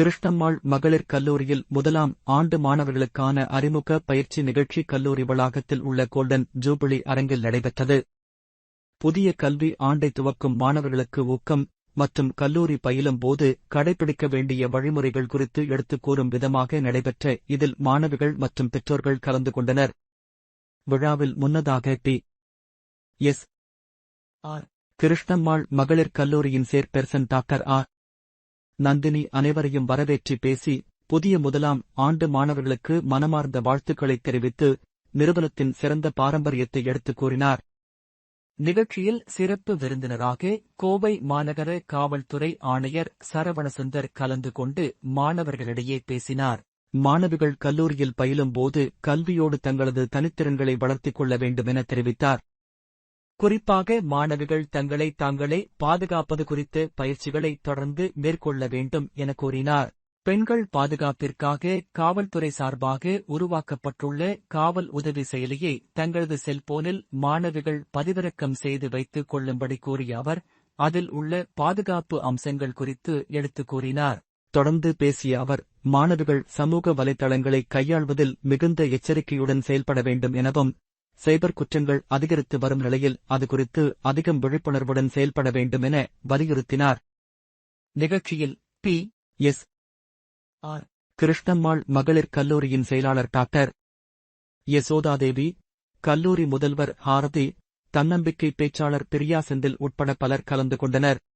கிருஷ்ணம்மாள் மகளிர் கல்லூரியில் முதலாம் ஆண்டு மாணவர்களுக்கான அறிமுக பயிற்சி நிகழ்ச்சி கல்லூரி வளாகத்தில் உள்ள கோல்டன் ஜூபிலி அரங்கில் நடைபெற்றது. புதிய கல்வி ஆண்டை துவக்கும் மாணவர்களுக்கு ஊக்கம் மற்றும் கல்லூரி பயிலும் போது கடைபிடிக்க வேண்டிய வழிமுறைகள் குறித்து எடுத்துக் கூறும் விதமாக நடைபெற்ற இதில் மாணவிகள் மற்றும் பெற்றோர்கள் கலந்து கொண்டனர். விழாவில் முன்னதாக பி. எஸ். ஆர். கிருஷ்ணம்மாள் மகளிர் கல்லூரியின் சேர்பெர்சன் டாக்டர் ஆர். நந்தினி அனைவரையும் வரவேற்றி பேசி புதிய முதலாம் ஆண்டு மாணவர்களுக்கு மனமார்ந்த வாழ்த்துக்களை தெரிவித்து நிறுவனத்தின் சிறந்த பாரம்பரியத்தை எடுத்துக் கூறினார். நிகழ்ச்சியில் சிறப்பு விருந்தினராக கோவை மாநகர காவல்துறை ஆணையர் சரவணசுந்தர் கலந்து கொண்டு மாணவர்களிடையே பேசினார். மாணவிகள் கல்லூரியில் பயிலும் போது கல்வியோடு தங்களது தனித்திறன்களை வளர்த்திக் கொள்ள வேண்டும் என தெரிவித்தார். குறிப்பாக மாணவிகள் தங்களை தாங்களே பாதுகாப்பது குறித்து பயிற்சிகளை தொடர்ந்து மேற்கொள்ள வேண்டும் என கூறினார். பெண்கள் பாதுகாப்பிற்காக காவல்துறை சார்பாக உருவாக்கப்பட்டுள்ள காவல் உதவி செயலியை தங்களது செல்போனில் மாணவிகள் பதிவிறக்கம் செய்து வைத்துக் கொள்ளும்படி கூறிய அவர் அதில் உள்ள பாதுகாப்பு அம்சங்கள் குறித்து எடுத்துக் கூறினார். தொடர்ந்து பேசிய அவர் மாணவிகள் சமூக வலைதளங்களை கையாள்வதில் மிகுந்த எச்சரிக்கையுடன் செயல்பட வேண்டும் எனவும் சைபர் குற்றங்கள் அதிகரித்து வரும் நிலையில் அது குறித்து அதிகம் விழிப்புணர்வுடன் செயல்பட வேண்டும் என வலியுறுத்தினார். நிகழ்ச்சியில் பி. எஸ். ஆர். கிருஷ்ணம்மாள் மகளிர் கல்லூரியின் செயலாளர் டாக்டர் யசோதாதேவி கல்லூரி முதல்வர் ஹாரதி தன்னம்பிக்கை பேச்சாளர் பிரியா செந்தில் உட்பட பலர் கலந்து கொண்டனர்.